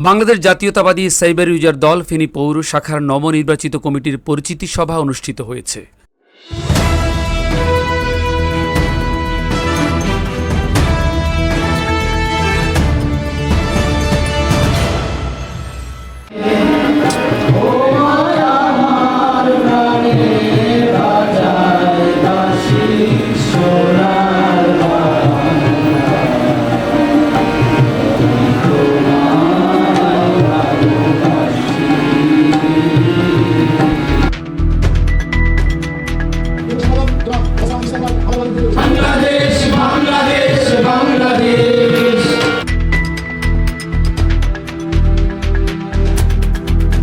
বাংলাদেশ জাতীয়তাবাদী cyber user দল ফেনী পৌর শাখার নবনির্বাচিত কমিটির পরিচিতি সভা অনুষ্ঠিত হয়েছে।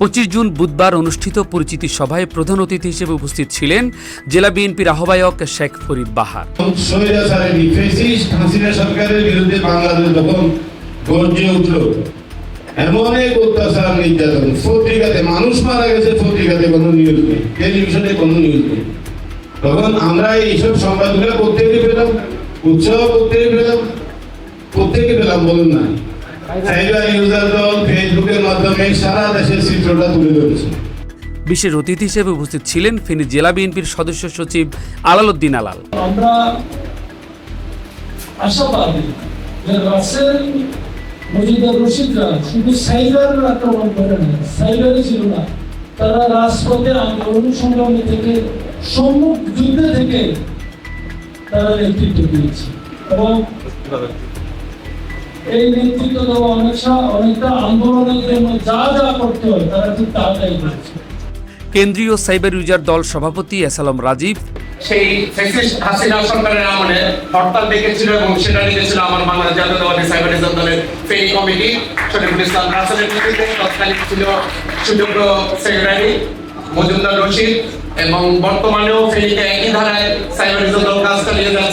পঁচিশ জুন বুধবার অনুষ্ঠিত পরিচিতি সভায় প্রধান অতিথি হিসেবে উপস্থিত ছিলেন জেলা বিএনপির আহ্বায়ক শেখ ফরিদ বাহার। সরকারের বিরুদ্ধে বাংলাদেশ যখন এমন এক অত্যাচার নির্যাতন। পত্রিকাতে মানুষ মারা গেছে, পত্রিকাতে কোনো নিউজ নেই, টেলিভিশনে কোনো নিউজ নেই। তখন আমরা এইসব সংবাদগুলো প্রত্যেকে পেলাম, উৎসাহ প্রত্যেকে পেলাম প্রত্যেকে পেলাম বলুন না। ফেসবুকের মাধ্যমে সারা দেশের চিত্রটা তুলে ধরেছে। বিশেষ অতিথি হিসেবে উপস্থিত ছিলেন ফেনী জেলা বিএনপির সদস্য সচিব আলাল। আমরা আশাবাদী যে রাসেল মজিদার রশিদরা শুধু সাইবার আক্রমণ করে না সাইবারই ছিল না তারা রাজপথে আন্দোলন সংগ্রামী থেকে সম্মুখ যুদ্ধে থেকে তারা নেতৃত্ব দিয়েছে। এবং এই নেতৃত্ব দেওয়া অনেকটা অনেকটা আন্দোলনের জন্য যা যা করতে হয় তারা ঠিক তাড়াতাড়ি করেছে। কেন্দ্রীয় সাইবার ইউজার দল সভাপতি এসালম রাজীব সেই ফেসিস্ট হাসিনা সরকারের আমলে হরতাল ডেকেছিল এবং সেটা ডেকেছিল আমার বাংলাদেশ জাতীয়তাবাদী সাইবার রিজার্ভ দলের ফেরি কমিটি শরীফুল ইসলাম রাসেলের নেতৃত্বে তৎকালীন ছিল সুযোগ্য সেক্রেটারি মজুমদার রশিদ এবং বর্তমানেও ফেরিতে একই ধারায় সাইবার রিজার্ভ দল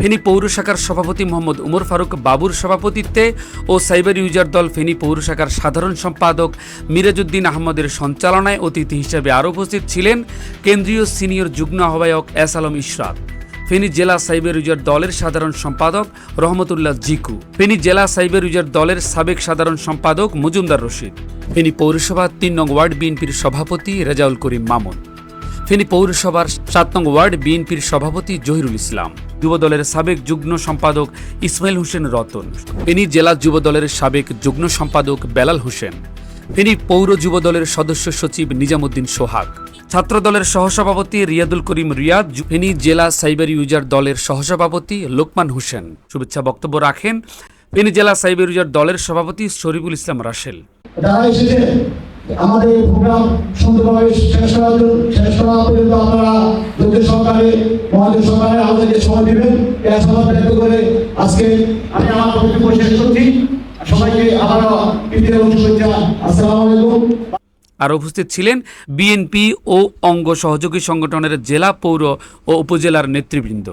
ফেনী পৌর শাখার সভাপতি মোহাম্মদ উমর ফারুক বাবুর সভাপতিত্বে ও সাইবার ইউজার দল ফেনী পৌর শাখার সাধারণ সম্পাদক মিরাজউদ্দিন আহমদের সঞ্চালনায় অতিথি হিসেবে আরও উপস্থিত ছিলেন কেন্দ্রীয় সিনিয়র যুগ্ম আহ্বায়ক এস আলম ইশরাত, ফেনী জেলা সাইবার ইউজার দলের সাধারণ সম্পাদক রহমতুল্লাহ জিকু, ফেনী জেলা সাইবার ইউজার দলের সাবেক সাধারণ সম্পাদক মজুমদার রশিদ, ফেনী পৌরসভা তিন নং ওয়ার্ড বিএনপির সভাপতি রেজাউল করিম মামুন, ফেনী পৌরসভার সাত নং ওয়ার্ড বিএনপির সভাপতি জহিরুল ইসলাম। যুবদলের সাবেক যুগ্ম সম্পাদক ইসমাইল হোসেন রতন। ফেনী জেলা যুবদলের সাবেক যুগ্ম সম্পাদক বেলাল হোসেন। ফেনী পৌর যুবদলের সদস্য সচিব নিজামুদ্দিন সোহাগ। ছাত্রদলের সহসভাপতি রিয়াদুল করিম রিয়াদ। ফেনী জেলা সাইবার ইউজার দলের সহসভাপতি লোকমান হোসেন। শুভেচ্ছা বক্তব্য রাখেন ফেনী জেলা সাইবার ইউজার দলের সভাপতি শরীফুল ইসলাম রাসেল আমাদের এই প্রোগ্রাম সুন্দরভাবে শেষ করার জন্য, শেষ করা পর্যন্ত আপনারা ধৈর্য সহকারে মহাদেব সহকারে আমাদেরকে সময় দিবেন। এই ব্যক্ত করে আজকে আমি আমার বক্তব্য শেষ করছি। সবাইকে আবারও ঈদের শুভেচ্ছা। আসসালামু আলাইকুম। আর উপস্থিত ছিলেন বিএনপি ও অঙ্গ সহযোগী সংগঠনের জেলা পৌর ও উপজেলার নেতৃবৃন্দ।